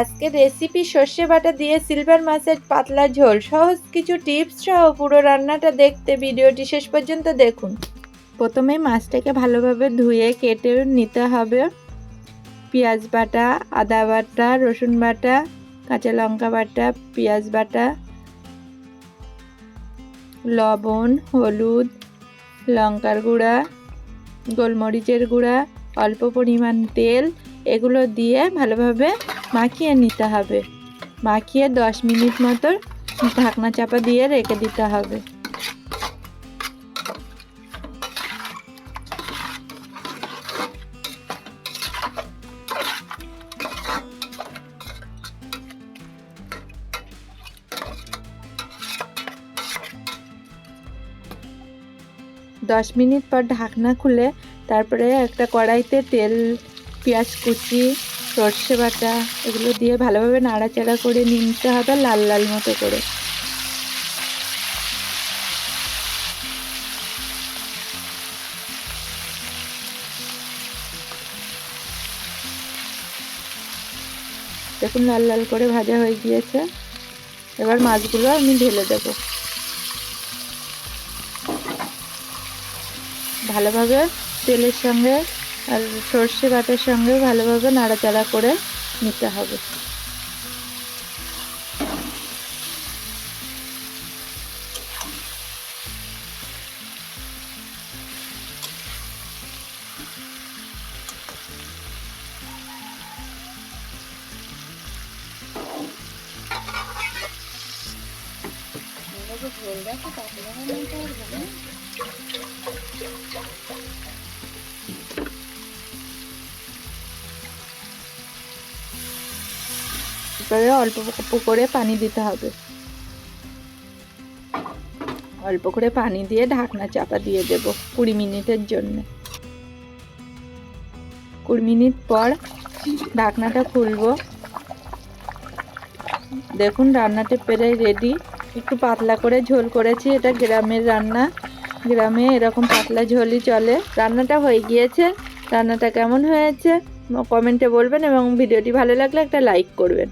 আজকে রেসিপি সর্ষে বাটা দিয়ে সিলভার মাছের পাতলা ঝোল। সহজ কিছু টিপস সহ পুরো রান্নাটা দেখতে, ভিডিওটি শেষ পর্যন্ত দেখুন। প্রথমে মাছটাকে ভালোভাবে ধুয়ে কেটে নিতে হবে। পেঁয়াজ বাটা, আদা বাটা, রসুন বাটা, কাঁচা লঙ্কা বাটা, পেঁয়াজ বাটা, লবণ, হলুদ, লঙ্কার গুঁড়া, গোলমরিচের গুঁড়া, অল্প পরিমাণ তেল এগুলো দিয়ে ভালোভাবে মাখিয়ে নিতে হবে। মাখিয়ে দশ মিনিট মতো ঢাকনা চাপা দিয়ে রেখে দিতে হবে। দশ মিনিট পর ঢাকনা খুলে তারপরে একটা কড়াইতে তেল পেঁয়াজ কুচি, সর্ষে বাটা, এগুলো দিয়ে ভালোভাবে নাড়াচাড়া করে নিতে হবে লাল লাল মতো করে। দেখুন লাল লাল করে ভাজা হয়ে গিয়েছে। এবার মাছগুলো আমি ঢেলে দেবো। ভালোভাবে তেলের সঙ্গে আর সর্ষে বাটার সঙ্গে ভালোভাবে নাড়াচাড়া করে নিতে হবে। করে অল্প অল্প করে পানি দিতে হবে। অল্প করে পানি দিয়ে ঢাকনা চাপা দিয়ে দেব কুড়ি মিনিটের জন্য। কুড়ি মিনিট পর ঢাকনাটা খুলবো। দেখুন রান্নাটা প্রায় রেডি একটু পাতলা করে ঝোল করেছি, এটা গ্রামের রান্না। গ্রামে এরকম পাতলা ঝোলই চলে। রান্নাটা হয়ে গিয়েছে, রান্নাটা কেমন হয়েছে? কমেন্টে বলবেন এবং ভিডিওটি ভালো লাগলে একটা লাইক করবেন।